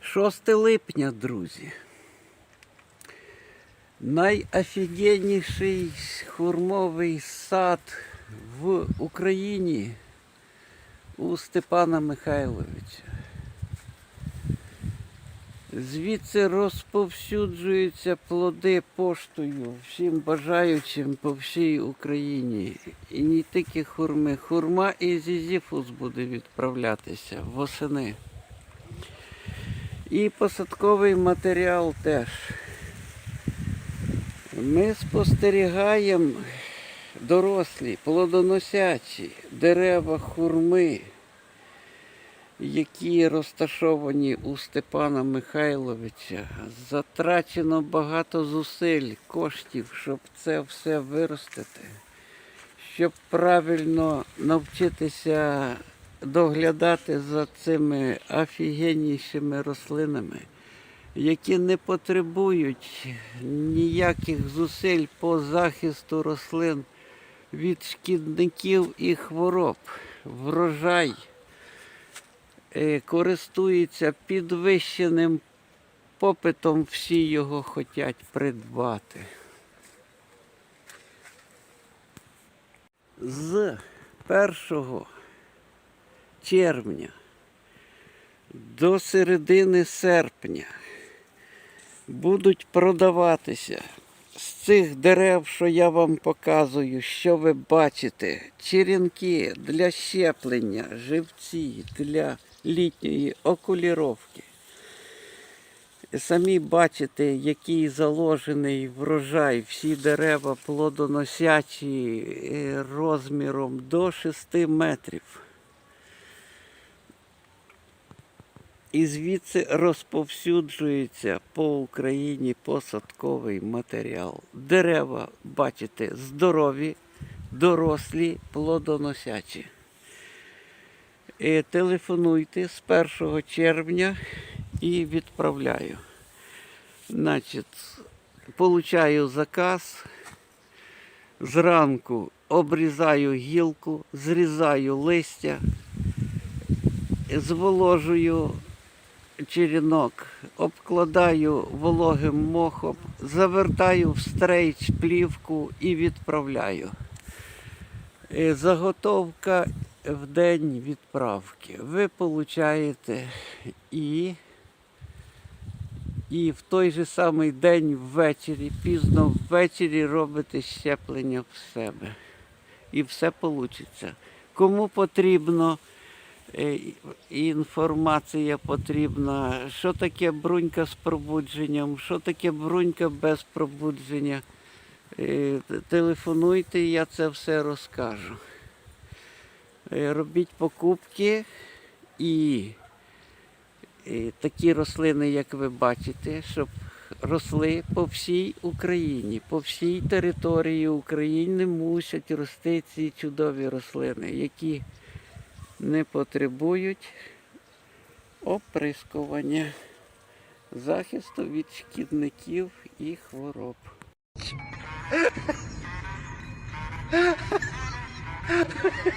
6 липня, друзі. Найофігенніший хурмовий сад в Україні у Степана Михайловича. Звідси розповсюджуються плоди поштою всім бажаючим по всій Україні. І не тільки хурми. Хурма і зізіфус буде відправлятися восени. І посадковий матеріал теж. Ми спостерігаємо дорослі, плодоносячі дерева хурми, які розташовані у Степана Михайловича. Затрачено багато зусиль, коштів, щоб це все виростити, щоб правильно навчитися доглядати за цими офігеннішими рослинами, які не потребують ніяких зусиль по захисту рослин від шкідників і хвороб. Врожай користується підвищеним попитом, всі його хочуть придбати. З першого червня до середини серпня будуть продаватися з цих дерев, що я вам показую, що ви бачите, черенки для щеплення, живці для літньої окуліровки. Самі бачите, який заложений врожай, всі дерева плодоносячі е, розміром до 6 метрів. І звідси розповсюджується по Україні посадковий матеріал. Дерева, бачите, здорові, дорослі, плодоносячі. Е, Телефонуйте з 1 червня і відправляю. Значить, получаю заказ. Зранку обрізаю гілку, зрізаю листя, зволожую черенок, обкладаю вологим мохом, завертаю в стрейч плівку і відправляю. Е, Заготовка в день відправки. Ви получаєте і, і в той же самий день ввечері, пізно ввечері робите щеплення в себе. І все вийде. Кому потрібно е, інформація потрібна, що таке брунька з пробудженням, що таке брунька без пробудження. Е, Телефонуйте, я це все розкажу. Е, Робіть покупки і, і такі рослини, як ви бачите, щоб росли по всій Україні, по всій території України мусять рости ці чудові рослини, які не потребують оприскування, захисту від шкідників і хвороб.